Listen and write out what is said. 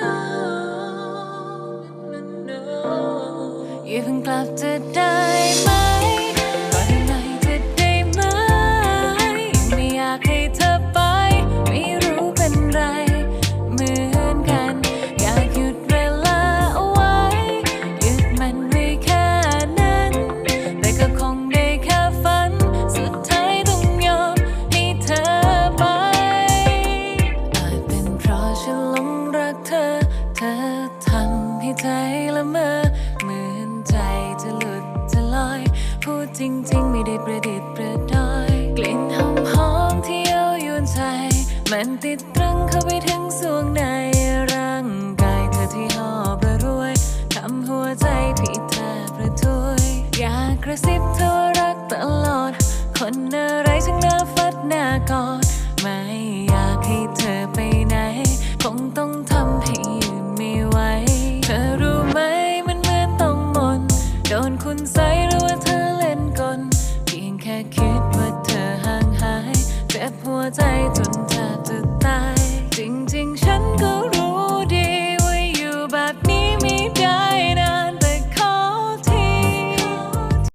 no, no, no. อย่าเพิ่งกลับจะได้ไหม ใจละเมอเหมือนใจจะหลุดจะลอย พูดจริง ๆ ไม่ได้ประดิษฐ์ประดอย กลิ่นหอมหอมที่เย้ายวนใจ มันติดตรึงเข้าไปถึงสวงในร่างกายเธอที่หอบระรวยทำหัวใจพี่เธอประทุยอยากกระซิบเธอรักตลอด คนอะไรช่างน่าฟัดหน้ากอดไม่ คุณใสหรือว่าเธอเล่นกลเพียงแค่คิดว่าเธอห่างหาย เจ็บหัวใจจน